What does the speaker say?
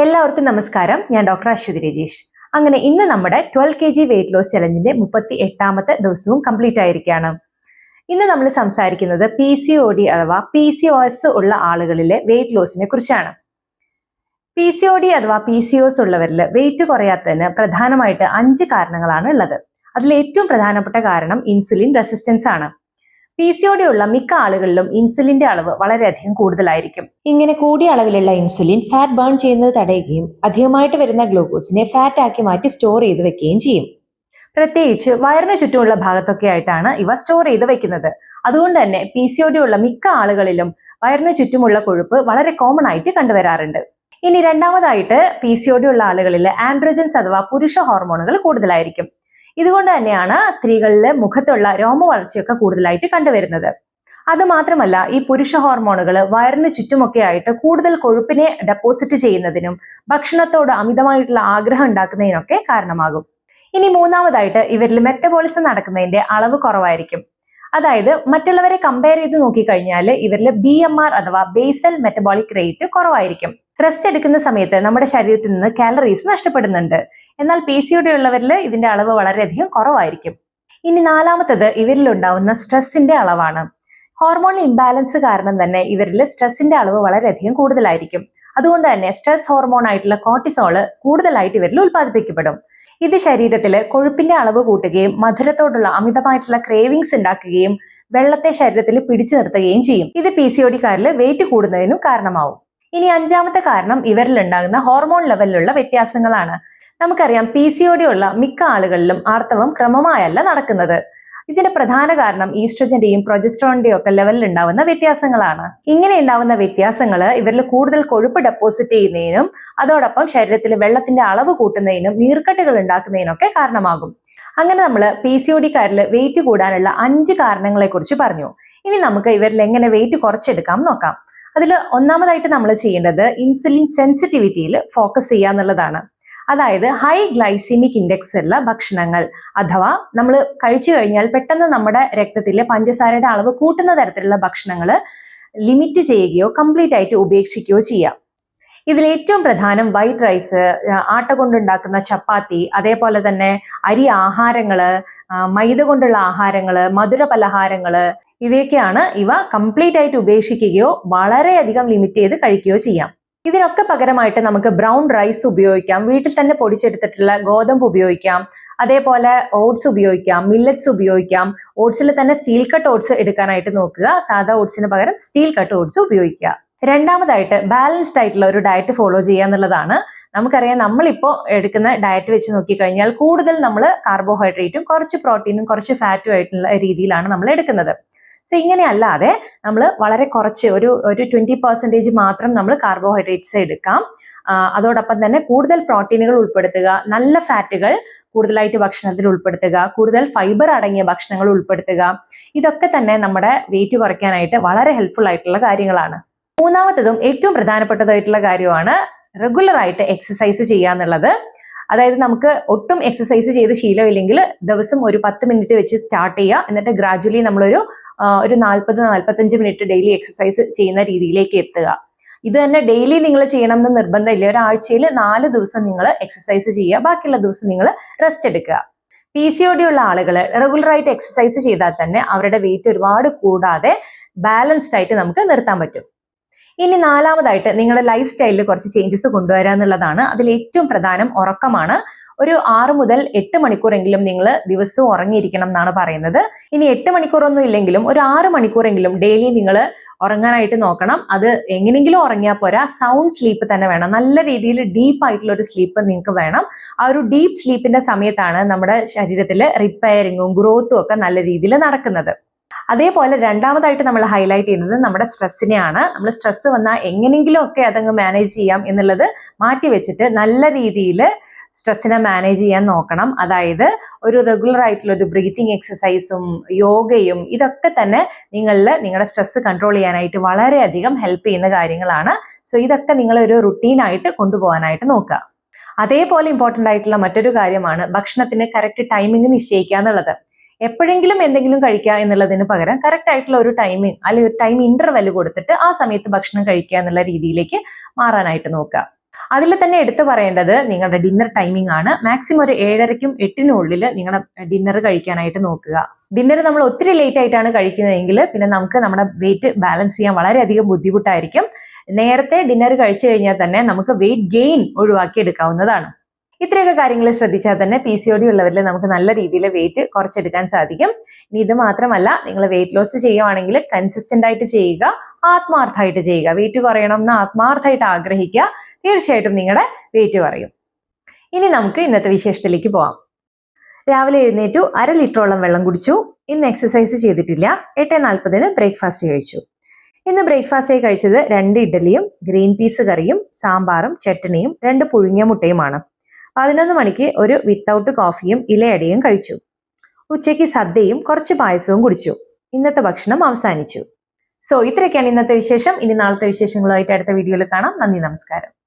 എല്ലാവർക്കും നമസ്കാരം. ഞാൻ ഡോക്ടർ അശ്വതി രജീഷ്. അങ്ങനെ ഇന്ന് നമ്മുടെ twelve K G weight loss ചലഞ്ചിന്റെ മുപ്പത്തി എട്ടാമത്തെ ദിവസവും കംപ്ലീറ്റ് ആയിരിക്കുകയാണ്. ഇന്ന് നമ്മൾ സംസാരിക്കുന്നത് പി സി ഒ ഡി അഥവാ പി സി ഒ എസ് ഉള്ള ആളുകളിലെ വെയിറ്റ് ലോസിനെ കുറിച്ചാണ്. പി സി ഒ ഡി അഥവാ പി സി ഒസ് ഉള്ളവരിൽ വെയിറ്റ് കുറയാത്തതിന് പ്രധാനമായിട്ട് അഞ്ച് കാരണങ്ങളാണ് ഉള്ളത്. അതിൽ ഏറ്റവും പ്രധാനപ്പെട്ട കാരണം ഇൻസുലിൻ റെസിസ്റ്റൻസ് ആണ്. പി സി ഉള്ള മിക്ക ആളുകളിലും ഇൻസുലിന്റെ അളവ് വളരെയധികം കൂടുതലായിരിക്കും. ഇങ്ങനെ കൂടിയ അളവിലുള്ള ഇൻസുലിൻ ഫാറ്റ് ബേൺ ചെയ്യുന്നത് തടയുകയും അധികമായിട്ട് വരുന്ന ഗ്ലൂക്കോസിനെ ഫാറ്റ് ആക്കി മാറ്റി സ്റ്റോർ ചെയ്ത് വെക്കുകയും ചെയ്യും. പ്രത്യേകിച്ച് വയറിന് ചുറ്റുമുള്ള ഭാഗത്തൊക്കെ ആയിട്ടാണ് ഇവ സ്റ്റോർ ചെയ്ത് വെക്കുന്നത്. അതുകൊണ്ട് തന്നെ പി സി ഉള്ള മിക്ക ആളുകളിലും വയറിന് ചുറ്റുമുള്ള കൊഴുപ്പ് വളരെ കോമൺ ആയിട്ട് കണ്ടുവരാറുണ്ട്. ഇനി രണ്ടാമതായിട്ട് പി സി ഉള്ള ആളുകളിൽ ആൻഡ്രോജൻസ് അഥവാ പുരുഷ ഹോർമോണുകൾ കൂടുതലായിരിക്കും. ഇതുകൊണ്ട് തന്നെയാണ് സ്ത്രീകളിൽ മുഖത്തുള്ള രോമവളർച്ചയൊക്കെ കൂടുതലായിട്ട് കണ്ടുവരുന്നത്. അത് മാത്രമല്ല ഈ പുരുഷ ഹോർമോണുകൾ വയറിന് ചുറ്റുമൊക്കെ ആയിട്ട് കൂടുതൽ കൊഴുപ്പിനെ ഡെപ്പോസിറ്റ് ചെയ്യുന്നതിനും ഭക്ഷണത്തോട് അമിതമായിട്ടുള്ള ആഗ്രഹം ഉണ്ടാക്കുന്നതിനൊക്കെ കാരണമാകും. ഇനി മൂന്നാമതായിട്ട് ഇവരിൽ മെറ്റബോളിസം നടക്കുന്നതിന്റെ അളവ് കുറവായിരിക്കും. അതായത് മറ്റുള്ളവരെ കമ്പയർ ചെയ്ത് നോക്കിക്കഴിഞ്ഞാൽ ഇവരിൽ ബി എം ആർ അഥവാ ബേസൽ മെറ്റബോളിക് റേറ്റ് കുറവായിരിക്കും. റെസ്റ്റ് എടുക്കുന്ന സമയത്ത് നമ്മുടെ ശരീരത്തിൽ നിന്ന് കാലറീസ് നഷ്ടപ്പെടുന്നുണ്ട്. എന്നാൽ പി സി ഒ ഉള്ളവരിൽ ഇതിന്റെ അളവ് വളരെയധികം കുറവായിരിക്കും. ഇനി നാലാമത്തത് ഇവരിൽ ഉണ്ടാവുന്ന സ്ട്രെസ്സിന്റെ അളവാണ്. ഹോർമോൺ ഇംബാലൻസ് കാരണം തന്നെ ഇവരിൽ സ്ട്രെസ്സിന്റെ അളവ് വളരെയധികം കൂടുതലായിരിക്കും. അതുകൊണ്ട് തന്നെ സ്ട്രെസ് ഹോർമോൺ ആയിട്ടുള്ള കോർട്ടിസോൾ കൂടുതലായിട്ട് ഇവരിൽ ഉൽപ്പാദിപ്പിക്കപ്പെടും. ഇത് ശരീരത്തിൽ കൊഴുപ്പിന്റെ അളവ് കൂട്ടുകയും മധുരത്തോടുള്ള അമിതമായിട്ടുള്ള ക്രേവിങ്സ് ഉണ്ടാക്കുകയും വെള്ളത്തെ ശരീരത്തിൽ പിടിച്ചു നിർത്തുകയും ചെയ്യും. ഇത് പി സി ഒ വെയിറ്റ് കൂടുന്നതിനും കാരണമാവും. ഇനി അഞ്ചാമത്തെ കാരണം ഇവരിൽ ഉണ്ടാകുന്ന ഹോർമോൺ ലെവലിലുള്ള വ്യത്യാസങ്ങളാണ്. നമുക്കറിയാം പി സി ഒ ഡി ഉള്ള മിക്ക ആളുകളിലും ആർത്തവം ക്രമമായല്ല നടക്കുന്നത്. ഇതിന്റെ പ്രധാന കാരണം ഈസ്ട്രജന്റെയും പ്രൊജസ്ട്രോണിന്റെയും ഒക്കെ ലെവലിൽ ഉണ്ടാവുന്ന വ്യത്യാസങ്ങളാണ്. ഇങ്ങനെ ഉണ്ടാവുന്ന വ്യത്യാസങ്ങൾ ഇവരിൽ കൂടുതൽ കൊഴുപ്പ് ഡെപ്പോസിറ്റ് ചെയ്യുന്നതിനും അതോടൊപ്പം ശരീരത്തിൽ വെള്ളത്തിന്റെ അളവ് കൂട്ടുന്നതിനും നീർക്കെട്ടുകൾ ഉണ്ടാക്കുന്നതിനൊക്കെ കാരണമാകും. അങ്ങനെ നമ്മൾ പി സി ഒ ഡിക്കാരിൽ വെയിറ്റ് കൂടാനുള്ള അഞ്ച് കാരണങ്ങളെ കുറിച്ച് പറഞ്ഞു. ഇനി നമുക്ക് ഇവരിൽ എങ്ങനെ വെയിറ്റ് കുറച്ചെടുക്കാം നോക്കാം. അതിൽ ഒന്നാമതായിട്ട് നമ്മൾ ചെയ്യേണ്ടത് ഇൻസുലിൻ സെൻസിറ്റിവിറ്റിയിൽ ഫോക്കസ് ചെയ്യുക എന്നുള്ളതാണ്. അതായത് ഹൈ ഗ്ലൈസിമിക് ഇൻഡെക്സ് ഉള്ള ഭക്ഷണങ്ങൾ അഥവാ നമ്മൾ കഴിച്ചു കഴിഞ്ഞാൽ പെട്ടെന്ന് നമ്മുടെ രക്തത്തിലെ പഞ്ചസാരയുടെ അളവ് കൂട്ടുന്ന തരത്തിലുള്ള ഭക്ഷണങ്ങൾ ലിമിറ്റ് ചെയ്യുകയോ കംപ്ലീറ്റ് ആയിട്ട് ഉപേക്ഷിക്കുകയോ ചെയ്യാം. ഇതിൽ ഏറ്റവും പ്രധാനം വൈറ്റ് റൈസ് ആട്ട കൊണ്ടുണ്ടാക്കുന്ന ചപ്പാത്തി അതേപോലെ തന്നെ അരി ആഹാരങ്ങൾ മൈദ കൊണ്ടുള്ള ആഹാരങ്ങൾ മധുര പലഹാരങ്ങൾ ഇവയൊക്കെയാണ് ഇവ കംപ്ലീറ്റ് ആയിട്ട് ഉപേക്ഷിക്കുകയോ വളരെയധികം ലിമിറ്റ് ചെയ്ത് കഴിക്കുകയോ ചെയ്യാം. ഇതിനൊക്കെ പകരമായിട്ട് നമുക്ക് ബ്രൗൺ റൈസ് ഉപയോഗിക്കാം വീട്ടിൽ തന്നെ പൊടിച്ചെടുത്തിട്ടുള്ള ഗോതമ്പ് ഉപയോഗിക്കാം അതേപോലെ ഓട്സ് ഉപയോഗിക്കാം മില്ലറ്റ്സ് ഉപയോഗിക്കാം ഓട്സിൽ തന്നെ സ്റ്റീൽ കട്ട് ഓട്സ് എടുക്കാനായിട്ട് നോക്കുക സാധാ ഓട്സിന് പകരം സ്റ്റീൽ കട്ട് ഓട്സ് ഉപയോഗിക്കുക. രണ്ടാമതായിട്ട് ബാലൻസ്ഡ് ആയിട്ടുള്ള ഒരു ഡയറ്റ് ഫോളോ ചെയ്യുക എന്നുള്ളതാണ്. നമുക്കറിയാം നമ്മളിപ്പോൾ എടുക്കുന്ന ഡയറ്റ് വെച്ച് നോക്കിക്കഴിഞ്ഞാൽ കൂടുതൽ നമ്മൾ കാർബോഹൈഡ്രേറ്റും കുറച്ച് പ്രോട്ടീനും കുറച്ച് ഫാറ്റും ആയിട്ടുള്ള രീതിയിലാണ് നമ്മൾ എടുക്കുന്നത്. സോ ഇങ്ങനെ അല്ലാതെ നമ്മൾ വളരെ കുറച്ച് ഒരു ഒരു ട്വന്റി പെർസെന്റേജ് മാത്രം നമ്മൾ കാർബോഹൈഡ്രേറ്റ്സ് എടുക്കാം. അതോടൊപ്പം തന്നെ കൂടുതൽ പ്രോട്ടീനുകൾ ഉൾപ്പെടുത്തുക നല്ല ഫാറ്റുകൾ കൂടുതലായിട്ട് ഭക്ഷണത്തിൽ ഉൾപ്പെടുത്തുക കൂടുതൽ ഫൈബർ അടങ്ങിയ ഭക്ഷണങ്ങൾ ഉൾപ്പെടുത്തുക. ഇതൊക്കെ തന്നെ നമ്മുടെ വെയിറ്റ് കുറയ്ക്കാനായിട്ട് വളരെ ഹെൽപ്ഫുൾ ആയിട്ടുള്ള കാര്യങ്ങളാണ്. മൂന്നാമത്തതും ഏറ്റവും പ്രധാനപ്പെട്ടതായിട്ടുള്ള കാര്യമാണ് റെഗുലർ ആയിട്ട് എക്സസൈസ് ചെയ്യുക എന്നുള്ളത്. അതായത് നമുക്ക് ഒട്ടും എക്സസൈസ് ചെയ്ത് ശീലമില്ലെങ്കിൽ ദിവസം ഒരു പത്ത് മിനിറ്റ് വെച്ച് സ്റ്റാർട്ട് ചെയ്യുക. എന്നിട്ട് ഗ്രാജുവലി നമ്മളൊരു ഒരു നാൽപ്പത് നാൽപ്പത്തഞ്ച് മിനിറ്റ് ഡെയിലി എക്സസൈസ് ചെയ്യുന്ന രീതിയിലേക്ക് എത്തുക. ഇത് തന്നെ ഡെയിലി നിങ്ങൾ ചെയ്യണം എന്ന് നിർബന്ധമില്ല ഒരാഴ്ചയിൽ നാല് ദിവസം നിങ്ങൾ എക്സസൈസ് ചെയ്യുക. ബാക്കിയുള്ള ദിവസം നിങ്ങൾ റെസ്റ്റ് എടുക്കുക. പി സി ഒ ഡി ഉള്ള ആളുകൾ റെഗുലറായിട്ട് എക്സസൈസ് ചെയ്താൽ തന്നെ അവരുടെ വെയിറ്റ് ഒരുപാട് കൂടാതെ ബാലൻസ്ഡ് ആയിട്ട് നമുക്ക് നിർത്താൻ പറ്റും. ഇനി നാലാമതായിട്ട് നിങ്ങളുടെ ലൈഫ് സ്റ്റൈലിൽ കുറച്ച് ചേഞ്ചസ് കൊണ്ടുവരിക എന്നുള്ളതാണ്. അതിൽ ഏറ്റവും പ്രധാനം ഉറക്കമാണ്. ഒരു ആറ് മുതൽ എട്ട് മണിക്കൂറെങ്കിലും നിങ്ങൾ ദിവസവും ഉറങ്ങിയിരിക്കണം എന്നാണ് പറയുന്നത്. ഇനി എട്ട് മണിക്കൂറൊന്നും ഇല്ലെങ്കിലും ഒരു ആറ് മണിക്കൂറെങ്കിലും ഡെയിലി നിങ്ങൾ ഉറങ്ങാനായിട്ട് നോക്കണം. അത് എങ്ങനെയെങ്കിലും ഉറങ്ങിയാൽ പോരാ. സൗണ്ട് സ്ലീപ്പ് തന്നെ വേണം. നല്ല രീതിയിൽ ഡീപ്പ് ആയിട്ടുള്ള ഒരു സ്ലീപ്പ് നിങ്ങൾക്ക് വേണം. ആ ഒരു ഡീപ്പ് സ്ലീപ്പിന്റെ സമയത്താണ് നമ്മുടെ ശരീരത്തിൽ റിപ്പയറിങ്ങും ഗ്രോത്തും ഒക്കെ നല്ല രീതിയിൽ നടക്കുന്നത്. അതേപോലെ രണ്ടാമതായിട്ട് നമ്മൾ ഹൈലൈറ്റ് ചെയ്യുന്നത് നമ്മുടെ സ്ട്രെസ്സിനെയാണ് നമ്മൾ സ്ട്രെസ് വന്നാൽ എങ്ങനെയെങ്കിലും ഒക്കെ അതങ്ങ് മാനേജ് ചെയ്യാം എന്നുള്ളത് മാറ്റി വെച്ചിട്ട് നല്ല രീതിയിൽ സ്ട്രെസ്സിനെ മാനേജ് ചെയ്യാൻ നോക്കണം. അതായത് ഒരു റെഗുലർ ആയിട്ടുള്ള ഒരു ബ്രീത്തിങ് എക്സസൈസും യോഗയും ഇതൊക്കെ തന്നെ നിങ്ങളിൽ നിങ്ങളുടെ സ്ട്രെസ്സ് കൺട്രോൾ ചെയ്യാനായിട്ട് വളരെയധികം ഹെൽപ്പ് ചെയ്യുന്ന കാര്യങ്ങളാണ്. സോ ഇതൊക്കെ നിങ്ങൾ ഒരു റുട്ടീനായിട്ട് കൊണ്ടുപോകാനായിട്ട് നോക്കുക. അതേപോലെ ഇമ്പോർട്ടന്റ് ആയിട്ടുള്ള മറ്റൊരു കാര്യമാണ് ഭക്ഷണത്തിന് കറക്റ്റ് ടൈമിംഗ് നിശ്ചയിക്കുക എന്നുള്ളത്. എപ്പോഴെങ്കിലും എന്തെങ്കിലും കഴിക്കുക എന്നുള്ളതിന് പകരം കറക്റ്റ് ആയിട്ടുള്ള ഒരു ടൈമിംഗ് അല്ലെങ്കിൽ ഒരു ടൈം ഇന്റർവെൽ കൊടുത്തിട്ട് ആ സമയത്ത് ഭക്ഷണം കഴിക്കുക എന്നുള്ള രീതിയിലേക്ക് മാറാനായിട്ട് നോക്കുക. അതിൽ തന്നെ എടുത്തു പറയേണ്ടത് നിങ്ങളുടെ ഡിന്നർ ടൈമിംഗ് ആണ്. മാക്സിമം ഒരു ഏഴരയ്ക്കും എട്ടിനുള്ളിൽ നിങ്ങളുടെ ഡിന്നർ കഴിക്കാനായിട്ട് നോക്കുക. ഡിന്നർ നമ്മൾ ഒത്തിരി ലേറ്റ് ആയിട്ടാണ് കഴിക്കുന്നതെങ്കിൽ പിന്നെ നമുക്ക് നമ്മുടെ വെയിറ്റ് ബാലൻസ് ചെയ്യാൻ വളരെയധികം ബുദ്ധിമുട്ടായിരിക്കും. നേരത്തെ ഡിന്നർ കഴിച്ചു കഴിഞ്ഞാൽ തന്നെ നമുക്ക് വെയിറ്റ് ഗെയിൻ ഒഴിവാക്കി എടുക്കാവുന്നതാണ് ഇത്രയൊക്കെ കാര്യങ്ങൾ ശ്രദ്ധിച്ചാൽ തന്നെ പി സി ഒ ഡി ഉള്ളവരിൽ നമുക്ക് നല്ല രീതിയിൽ വെയിറ്റ് കുറച്ചെടുക്കാൻ സാധിക്കും. ഇനി ഇത് മാത്രമല്ല നിങ്ങൾ വെയിറ്റ് ലോസ് ചെയ്യുവാണെങ്കിൽ കൺസിസ്റ്റന്റ് ആയിട്ട് ചെയ്യുക ആത്മാർത്ഥമായിട്ട് ചെയ്യുക. വെയിറ്റ് കുറയണം എന്ന് ആത്മാർത്ഥമായിട്ട് ആഗ്രഹിക്കുക തീർച്ചയായിട്ടും നിങ്ങളുടെ വെയിറ്റ് കുറയും. ഇനി നമുക്ക് ഇന്നത്തെ വിശേഷത്തിലേക്ക് പോവാം. രാവിലെ എഴുന്നേറ്റു അര ലിറ്ററോളം വെള്ളം കുടിച്ചു. ഇന്ന് എക്സസൈസ് ചെയ്തിട്ടില്ല. എട്ട് നാൽപ്പതിന് ബ്രേക്ക്ഫാസ്റ്റ് കഴിച്ചു. ഇന്ന് ബ്രേക്ക്ഫാസ്റ്റായി കഴിച്ചത് രണ്ട് ഇഡ്ഡലിയും ഗ്രീൻ പീസ് കറിയും സാമ്പാറും ചട്ടണിയും രണ്ട് പുഴുങ്ങിയ മുട്ടയുമാണ്. പതിനൊന്ന് മണിക്ക് ഒരു വിത്തൗട്ട് കോഫിയും ഇലയടയും കഴിച്ചു. ഉച്ചയ്ക്ക് സദ്യയും കുറച്ച് പായസവും കുടിച്ചു. ഇന്നത്തെ ഭക്ഷണം അവസാനിച്ചു. സോ ഇത്രയൊക്കെയാണ് ഇന്നത്തെ വിശേഷം. ഇനി നാളത്തെ വിശേഷങ്ങളുമായിട്ട് അടുത്ത വീഡിയോയിൽ കാണാം. നന്ദി നമസ്കാരം.